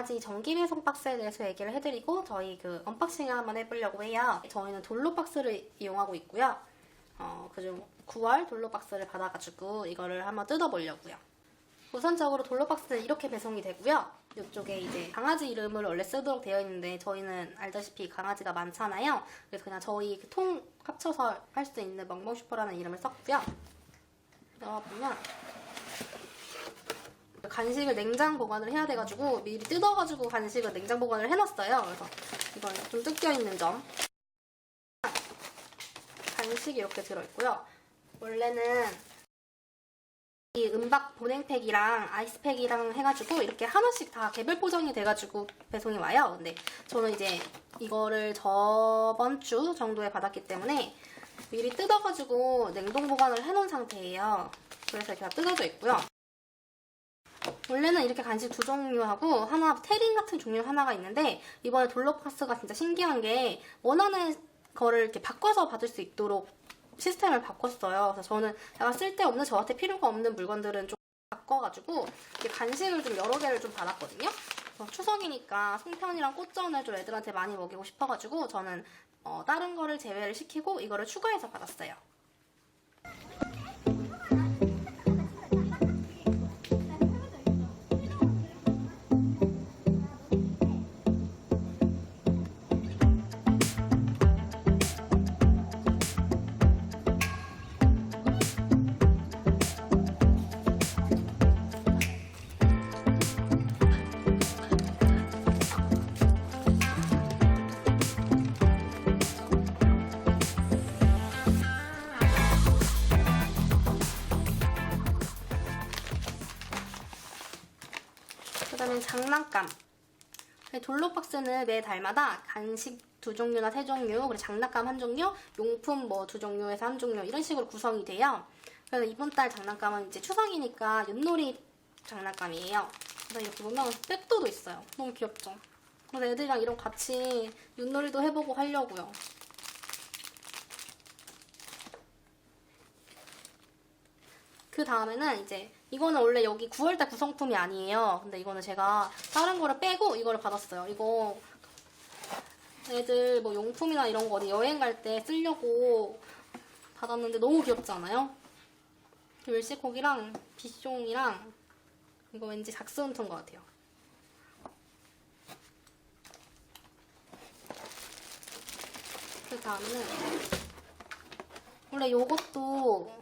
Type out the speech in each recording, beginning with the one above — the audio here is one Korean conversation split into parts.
강아지 전기 배송 박스에 대해서 얘기를 해드리고 저희 그 언박싱을 한번 해보려고 해요. 저희는 돌로 박스를 이용하고 있고요. 어, 그중 9월 돌로 박스를 받아가지고 이거를 한번 뜯어보려고요. 우선적으로 돌로 박스는 이렇게 배송이 되고요. 이쪽에 이제 강아지 이름을 원래 쓰도록 되어 있는데 저희는 알다시피 강아지가 많잖아요. 그래서 그냥 저희 그 통 합쳐서 할 수 있는 멍멍 슈퍼라는 이름을 썼고요. 넣어보면 간식을 냉장 보관을 해야 돼가지고 미리 뜯어가지고 간식을 냉장 보관을 해놨어요. 그래서 이건 좀 뜯겨 있는 점. 간식이 이렇게 들어있고요. 원래는 이 은박 보냉팩이랑 아이스팩이랑 해가지고 이렇게 하나씩 다 개별 포장이 돼가지고 배송이 와요. 근데 저는 이제 이거를 저번 주 정도에 받았기 때문에 미리 뜯어가지고 냉동 보관을 해놓은 상태예요. 그래서 이렇게 다 뜯어져 있고요. 원래는 이렇게 간식 두 종류하고 하나 테린 같은 종류 하나가 있는데 이번에 돌로파스가 진짜 신기한 게 원하는 거를 이렇게 바꿔서 받을 수 있도록 시스템을 바꿨어요. 그래서 저는 약간 쓸데없는 저한테 필요가 없는 물건들은 좀 바꿔가지고 이렇게 간식을 좀 여러 개를 좀 받았거든요. 추석이니까 송편이랑 꽃전을 좀 애들한테 많이 먹이고 싶어가지고 저는 어, 다른 거를 제외를 시키고 이거를 추가해서 받았어요. 그다음에 장난감. 돌로 박스는 매 달마다 간식 두 종류나 세 종류, 그리고 장난감 한 종류, 용품 뭐 두 종류에서 한 종류 이런 식으로 구성이 돼요. 그래서 이번 달 장난감은 이제 추석이니까 윷놀이 장난감이에요. 그래서 이렇게 보면 백도도 있어요. 너무 귀엽죠? 그래서 애들이랑 이런 같이 윷놀이도 해보고 하려고요. 그 다음에는 이제 이거는 원래 여기 9월달 구성품이 아니에요. 근데 이거는 제가 다른 거를 빼고 이거를 받았어요. 이거 애들 뭐 용품이나 이런 거 어디 여행 갈 때 쓰려고 받았는데 너무 귀엽지 않아요? 멸치고기랑 비숑이랑 이거 왠지 작스운트인 것 같아요. 그 다음에는 원래 요것도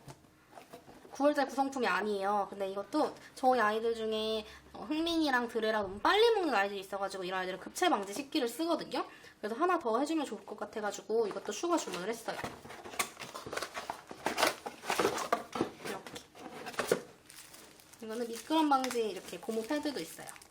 9월달 구성품이 아니에요. 근데 이것도 저희 아이들 중에 어, 흥민이랑 드레랑 너무 빨리 먹는 아이들이 있어가지고 이런 아이들은 급체 방지 식기를 쓰거든요. 그래서 하나 더 해주면 좋을 것 같아가지고 이것도 추가 주문을 했어요. 이렇게. 이거는 미끄럼 방지 이렇게 고무 패드도 있어요.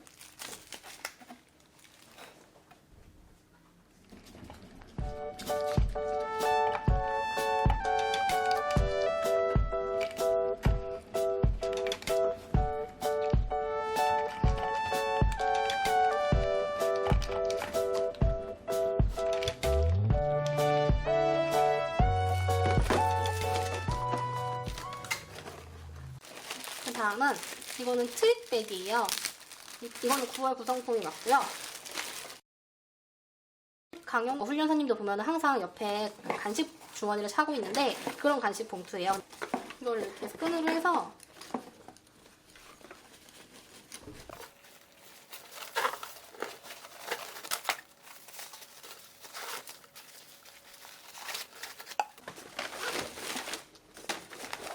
다음은 이거는 트윗백이에요. 이- 이거는 9월 구성품이 맞고요. 강용 훈련사님도 보면 항상 옆에 간식 주머니를 차고 있는데 그런 간식 봉투예요. 이걸 이렇게 끈으로 해서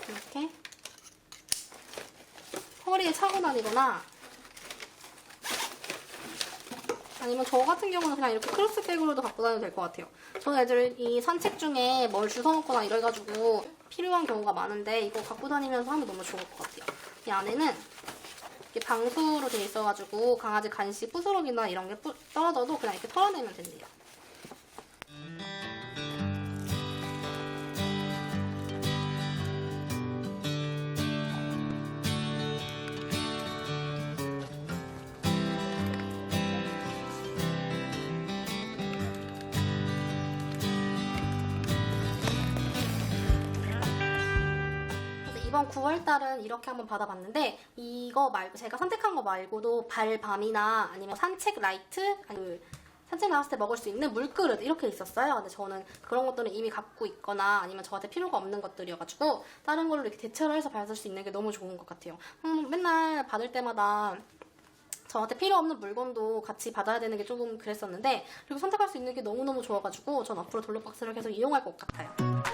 이렇게 허리에 차고 다니거나 아니면 저 같은 경우는 그냥 이렇게 크로스백으로도 갖고 다녀도 될 것 같아요. 저는 애들 이 산책 중에 뭘 주워 먹거나 이래가지고 필요한 경우가 많은데 이거 갖고 다니면서 하면 너무 좋을 것 같아요. 이 안에는 이렇게 방수로 돼 있어가지고 강아지 간식 부스러기나 이런 게 뿌- 떨어져도 그냥 이렇게 털어내면 된대요. 이번 이번 9월달은 이렇게 한번 받아봤는데 이거 말고 제가 선택한 거 말고도 발밤이나 아니면 산책 라이트 아니면 산책 나갔을 때 먹을 수 있는 물그릇 이렇게 있었어요. 근데 저는 그런 것들은 이미 갖고 있거나 아니면 저한테 필요가 없는 것들이어가지고 다른 걸로 이렇게 대체를 해서 받을 수 있는 게 너무 좋은 것 같아요. 음, 맨날 받을 때마다 저한테 필요 없는 물건도 같이 받아야 되는 게 조금 그랬었는데 그리고 선택할 수 있는 게 너무너무 좋아가지고 전 앞으로 돌로박스를 계속 이용할 것 같아요.